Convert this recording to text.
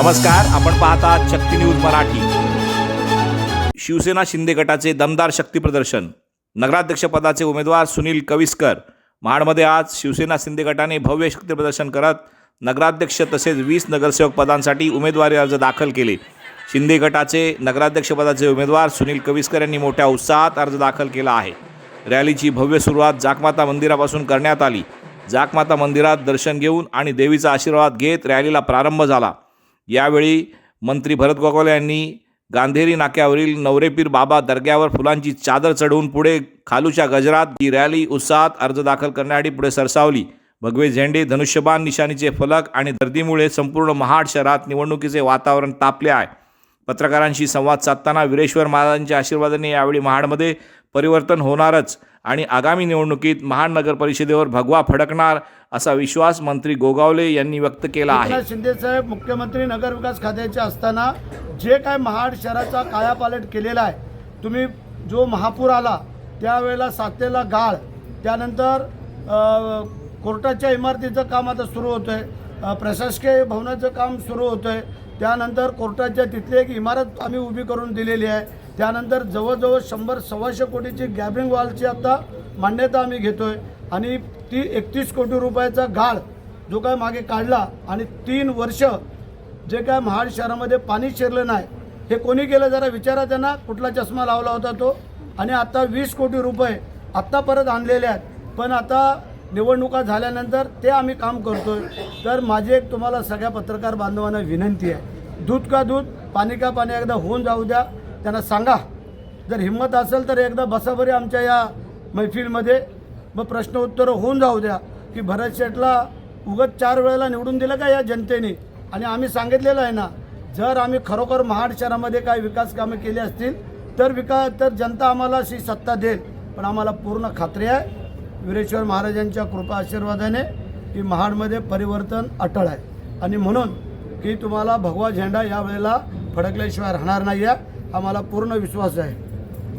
नमस्कार आपण पाहतात शक्ती न्यूज मराठी. शिवसेना शिंदे गटाचे दमदार शक्ती प्रदर्शन. नगराध्यक्षपदाचे उमेदवार सुनील कविस्कर. महाडमध्ये आज शिवसेना शिंदे गटाने भव्य शक्ती प्रदर्शन करत नगराध्यक्ष तसेच वीस नगरसेवक पदांसाठी उमेदवारी अर्ज दाखल केले. शिंदे गटाचे नगराध्यक्षपदाचे उमेदवार सुनील कविस्कर यांनी मोठ्या उत्साहात अर्ज दाखल केला आहे. रॅलीची भव्य सुरुवात जाकमाता मंदिरापासून करण्यात आली. जाकमाता मंदिरात दर्शन घेऊन आणि देवीचा आशीर्वाद घेत रॅलीला प्रारंभ झाला. यावेळी मंत्री भरत गोगावले यांनी गांधेरी नाक्यावरील नवरेपीर बाबा दर्ग्यावर फुलांची चादर चढवून पुढे खालूच्या गजरात ही रॅली उत्साहात अर्ज दाखल करण्यासाठी पुढे सरसावली. भगवे झेंडे धनुष्यबाण निशाणीचे फलक आणि गर्दीमुळे संपूर्ण महाड शहरात निवडणुकीचे वातावरण तापले आहे. पत्रकारांशी संवाद साधताना वीरेश्वर महाराजांच्या आशीर्वादाने यावेळी महाडमध्ये परिवर्तन होणारच आणि आगामी निवडणुकीत महाड नगर परिषदेवर भगवा फडकणार असा विश्वास मंत्री गोगावले यांनी व्यक्त केला आहे. एकनाथ शिंदे साहेब मुख्यमंत्री नगर विकास खात्याचे असताना जे काय महाड शहराचा कायापालट केलेला आहे तुम्ही जो महापूर आला त्यावेळेला सातेला गाळ त्यानंतर कोर्टाच्या इमारतीचं काम आता सुरू होतं आहे प्रशासकीय भवनाचं काम सुरू होतं आहे त्यानंतर कोर्टाच्या तिथली एक इमारत आम्ही उभी करून दिलेली आहे. त्यानंतर जवळजवळ शंभर सव्वाशे कोटीची गॅबरिंग वॉलची आता मान्यता आम्ही घेतो आहे आणि ती एकतीस कोटी रुपयाचा गाळ जो काय मागे काढला आणि तीन वर्ष जे काय महाड शहरामध्ये पाणी शिरलं नाही हे कोणी केलं जरा विचारा त्यांना कुठला चष्मा लावला होता तो. आणि आता वीस कोटी रुपये आत्ता परत आणलेले आहेत. पण आता निवडणुका झाल्यानंतर ते आम्ही काम करतोय. तर माझी एक तुम्हाला सगळ्या पत्रकार बांधवांना विनंती आहे. दूध का दूध पाणी का पाणी एकदा होऊन जाऊ द्या. त्यांना सांगा. जर हिंमत असेल तर एकदा बसाबरी आमच्या या मैफिलमध्ये. मग प्रश्न उत्तरं होऊन जाऊ द्या. की भरत शेटला उगत चार वेळेला निवडून दिलं का या जनतेने? आणि आम्ही सांगितलेलं आहे ना जर आम्ही खरोखर महाड शहरामध्ये काही विकास कामे केली असतील तर विकास तर जनता आम्हाला अशी सत्ता देईल. पण आम्हाला पूर्ण खात्री आहे. वीरेश्वर महाराजांच्या कृपा आशीर्वादाने की महाडमध्ये परिवर्तन अटळ आहे. आणि म्हणून की तुम्हाला भगवा झेंडा यावेळेला फडकल्याशिवाय राहणार नाही आहे आम्हाला पूर्ण विश्वास आहे.